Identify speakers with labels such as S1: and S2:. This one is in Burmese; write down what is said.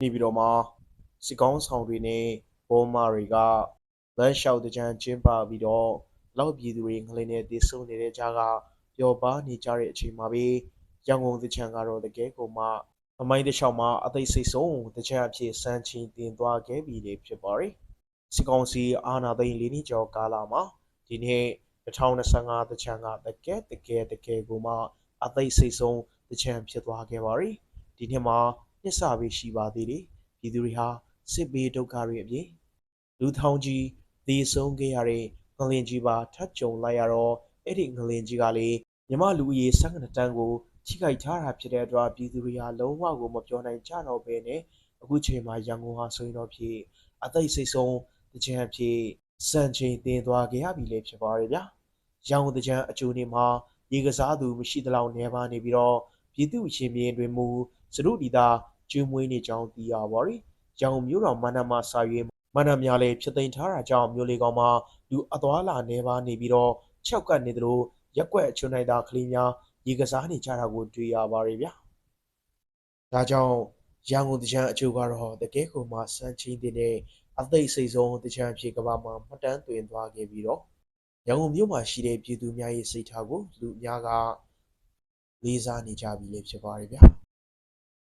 S1: နေပြည်တော်မှာစစ်ကောင်းဆောင်တွေနဲ့ဘောမာတွေကလမ်းလျှောက်တကြံကျင်းပပြီးတော့လောက်ပြည်သူတွေငလင်းနဲ့တည်ဆုံနေတဲ့ကြားကပျော်ပါနေကြတဲ့အချိန်မှာပဲရန်ကုန်တကြံကတော့တကယ်ကိုမှအမိုင်းတစ်လျှောက်မှာအသိစိတ်ဆုံးတကြံအဖြစ်စမ်းချင်းတင်သွားခဲ့ပြီလေဖြစ်ပါတယ်စစ်ကောင်းစီအာနာသိန်းလေးနှစ်ကျော်ကာလမှာဒီနေ့2025တကြံကတကယ်တကယ်တကယ်ကိုမှအသိစိတ်ဆုံးတကြံဖြစ်သွားခဲ့ပါတယ်ဒီနှစ်မှာ နှစ်စာပဲရှိပါသေးတယ်ပြည်သူတွေဟာစစ်ဘေးဒုက္ခတွေအပြင်လူထောင်ကြီးသေဆုံးခဲ့ရတဲ့ငလင်ကြီးပါထပ်ကြုံလိုက်ရတော့အဲ့ဒီငလင်ကြီးကလေမြမလူဦးရေ12တန်းကိုထိခိုက်ထားတာဖြစ်တဲ့အတွက်ပြည်သူတွေဟာလုံးဝကိုမပြောနိုင်ကြတော့ဘဲနဲ့အခုချိန်မှာရန်ကုန်ဟာဆိုရင်တော့ဖြစ်အသိစိတ်ဆုံးတကြံဖြစ်စံချိန်တင်သွားခဲ့ရပြီလေဖြစ်ပါရဲ့ဗျာရန်ကုန်တကြံအကျိုးနေမှာရေကစားသူမရှိသလောက်နေပါနေပြီးတော့ပြည်သူရှင်ပြင်းတွင်မူစရုဒီတာ ကျွေးမွေးနေကြောင်းသိရပါရီ။ရောင်မျိုးတော်မန္တမစာရွေးမန္တများလည်းဖြစ်သိမ်းထားတာကြောင့်မျိုးလေးကောင်မှာလူအသွားလာနေပါနေပြီးတော့ခြောက်ကပ်နေသလိုရက်ွက်ချွန်နိုင်တာကလေးများရေကစားနေကြတာကိုတွေ့ရပါရီဗျာ။ဒါကြောင့်ရန်ကုန်တကြံအချို့ကတော့တကယ်ကိုမှစမ်းချင်းတင်တဲ့အသိစိတ်ဆုံးတကြံဖြေကဘာမှာမှတ်တမ်းသွင်းသွားခဲ့ပြီးတော့ရန်ကုန်မြို့မှာရှိတဲ့ပြည်သူများရဲ့စိတ်ထားကိုလူအများကလေးစားနေကြပြီလေဖြစ်ပါရီဗျာ။